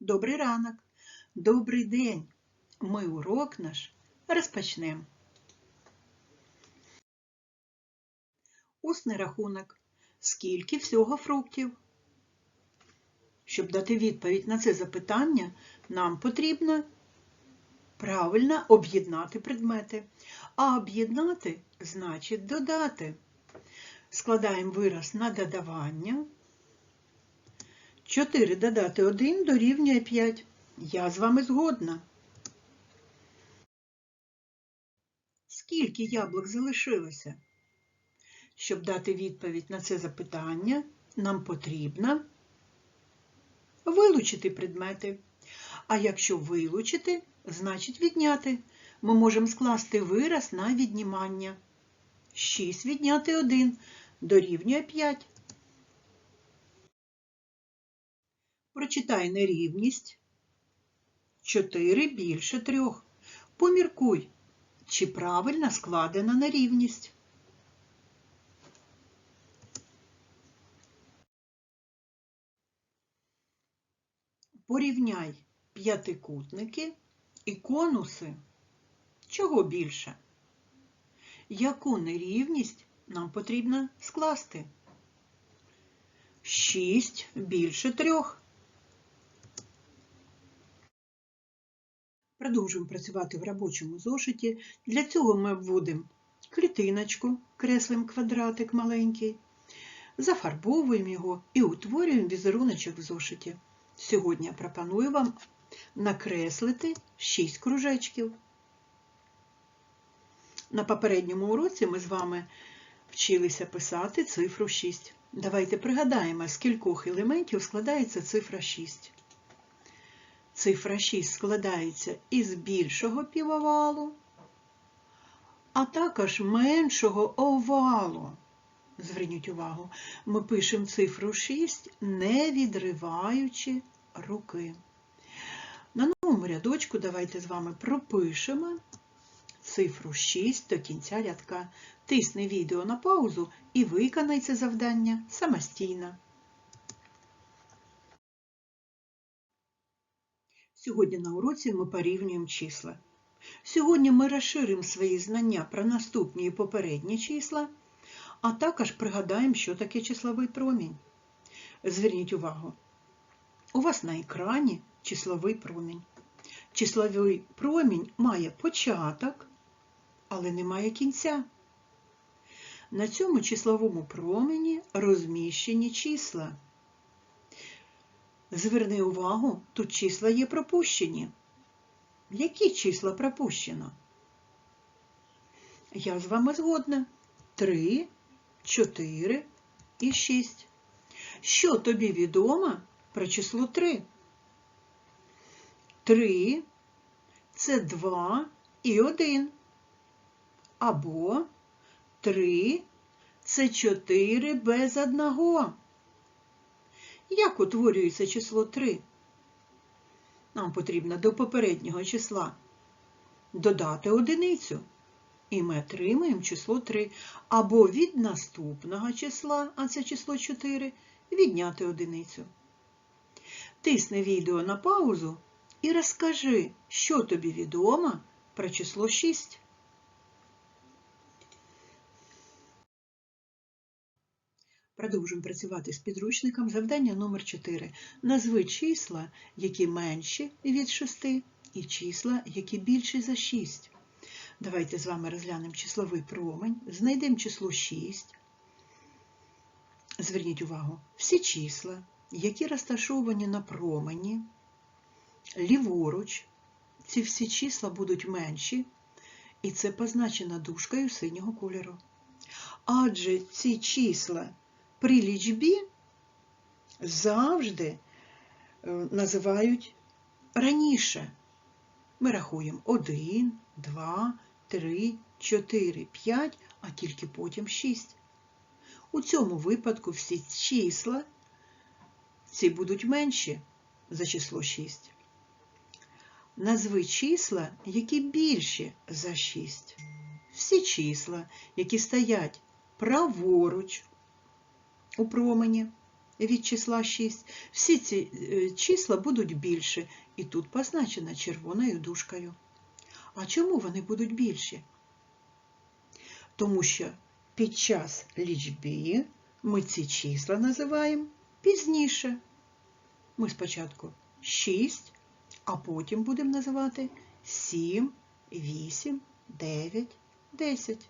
Добрий ранок, добрий день. Ми урок наш розпочнемо. Усний рахунок. Скільки всього фруктів? Щоб дати відповідь на це запитання, нам потрібно правильно об'єднати предмети. А об'єднати значить додати. Складаємо вираз на додавання. 4 додати 1 дорівнює 5. Я з вами згодна. Скільки яблук залишилося? Щоб дати відповідь на це запитання, нам потрібно вилучити предмети. А якщо вилучити, значить відняти. Ми можемо скласти вираз на віднімання. 6 відняти 1 дорівнює 5. Прочитай нерівність. 4 більше 3. Поміркуй, чи правильно складена нерівність. Порівняй п'ятикутники і конуси. Чого більше? Яку нерівність нам потрібно скласти? 6 більше 3. Продовжуємо працювати в робочому зошиті. Для цього ми вводимо клітиночку, креслимо квадратик маленький, зафарбовуємо його і утворюємо візеруночок в зошиті. Сьогодні я пропоную вам накреслити 6 кружечків. На попередньому уроці ми з вами вчилися писати цифру 6. Давайте пригадаємо, з кількох елементів складається цифра 6. Цифра 6 складається із більшого півовалу, а також меншого овалу. Зверніть увагу, ми пишемо цифру 6, не відриваючи руки. На новому рядочку давайте з вами пропишемо цифру 6 до кінця рядка. Тисни відео на паузу і виконай це завдання самостійно. Сьогодні на уроці ми порівнюємо числа. Сьогодні ми розширимо свої знання про наступні і попередні числа, а також пригадаємо, що таке числовий промінь. Зверніть увагу, у вас на екрані числовий промінь. Числовий промінь має початок, але не має кінця. На цьому числовому промені розміщені числа. Зверни увагу, тут числа є пропущені. Які числа пропущено? Я з вами згодна. 3, 4 і 6. Що тобі відомо про число 3? 3 це 2 і 1. Або 3 це 4 без одного. Як утворюється число 3? Нам потрібно до попереднього числа додати одиницю. І ми отримаємо число 3. Або від наступного числа, а це число 4, відняти одиницю. Тисни відео на паузу і розкажи, що тобі відомо про число 6. Продовжуємо працювати з підручником. Завдання номер 4. Назви числа, які менші від 6, і числа, які більші за 6. Давайте з вами розглянемо числовий промень, знайдемо число 6. Зверніть увагу, всі числа, які розташовані на промені, ліворуч, ці всі числа будуть менші, і це позначено дужкою синього кольору. Адже ці числа при лічбі завжди е, називають раніше. Ми рахуємо 1, 2, 3, 4, 5, а тільки потім 6. У цьому випадку всі числа ці будуть менші за число 6. Назви числа, які більші за 6. Всі числа, які стоять праворуч у промені, від числа 6. Всі ці е, числа будуть більше, і тут позначено червоною дужкою. А чому вони будуть більші? Тому що під час лічби ми ці числа називаємо пізніше. Ми спочатку 6, а потім будемо називати 7, 8, 9, 10.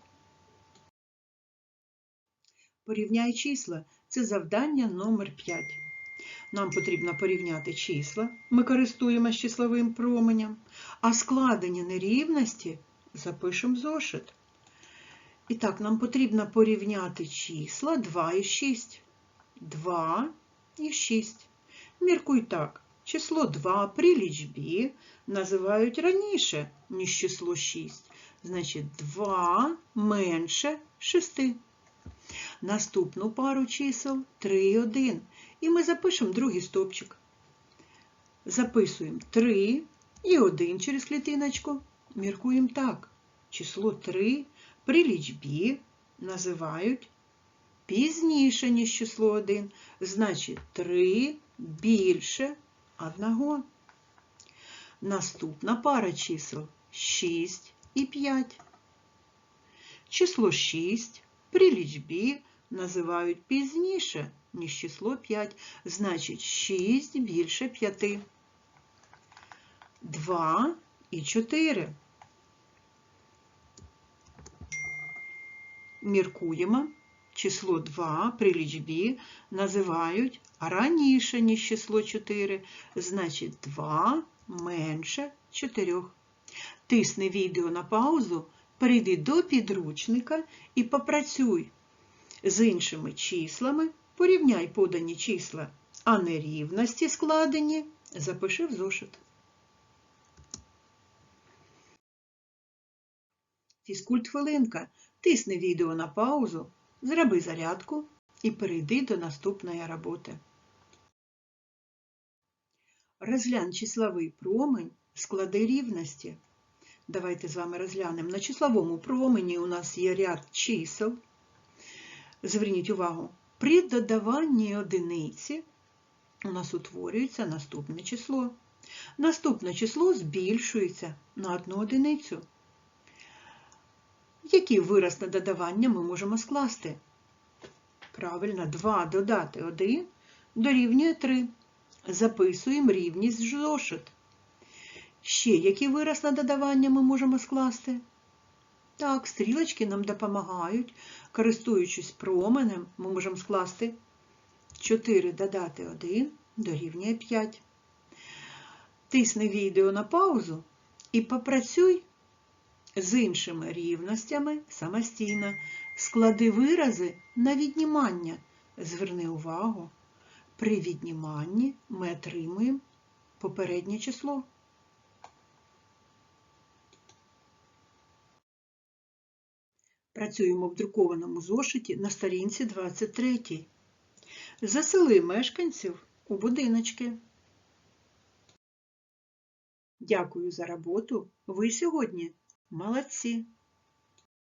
Порівняй числа. Це завдання номер 5. Нам потрібно порівняти числа. Ми користуємося числовим променем, а складені нерівності запишемо зошит. І так, нам потрібно порівняти числа 2 і 6. 2 і 6. Міркуй так. Число 2 при лічбі називають раніше, ніж число 6. Значить, 2 менше 6. Наступну пару чисел 3 і 1. І ми запишемо другий стовпчик. Записуємо 3 і 1 через клітиночку. Міркуємо так. Число 3 при лічбі називають пізніше, ніж число 1. Значить, 3 більше 1. Наступна пара чисел 6 і 5. Число 6 при лічбі називають пізніше, ніж число 5. Значить, 6 більше 5. 2 і 4. Міркуємо. Число 2 при лічбі називають раніше, ніж число 4. Значить, 2 менше 4. Тисни відео на паузу, перейди до підручника і попрацюй з іншими числами, порівняй подані числа, а нерівності складені запиши в зошит. Фізкульт хвилинка. Тисни відео на паузу, зроби зарядку і перейди до наступної роботи. Розглянь числовий промень, склади рівності. Давайте з вами розглянемо. На числовому промені у нас є ряд чисел. Зверніть увагу, при додаванні одиниці у нас утворюється наступне число. Наступне число збільшується на одну одиницю. Який вираз на додавання ми можемо скласти? Правильно, 2 додати 1 дорівнює 3. Записуємо рівність в зошит. Ще який вираз на додавання ми можемо скласти? Так, стрілочки нам допомагають. Користуючись променем, ми можемо скласти 4 додати 1 дорівнює 5. Тисни відео на паузу і попрацюй з іншими рівностями самостійно. Склади вирази на віднімання. Зверни увагу, при відніманні ми отримуємо попереднє число. Працюємо в друкованому зошиті на сторінці 23. Засели мешканців у будиночки. Дякую за роботу. Ви сьогодні молодці!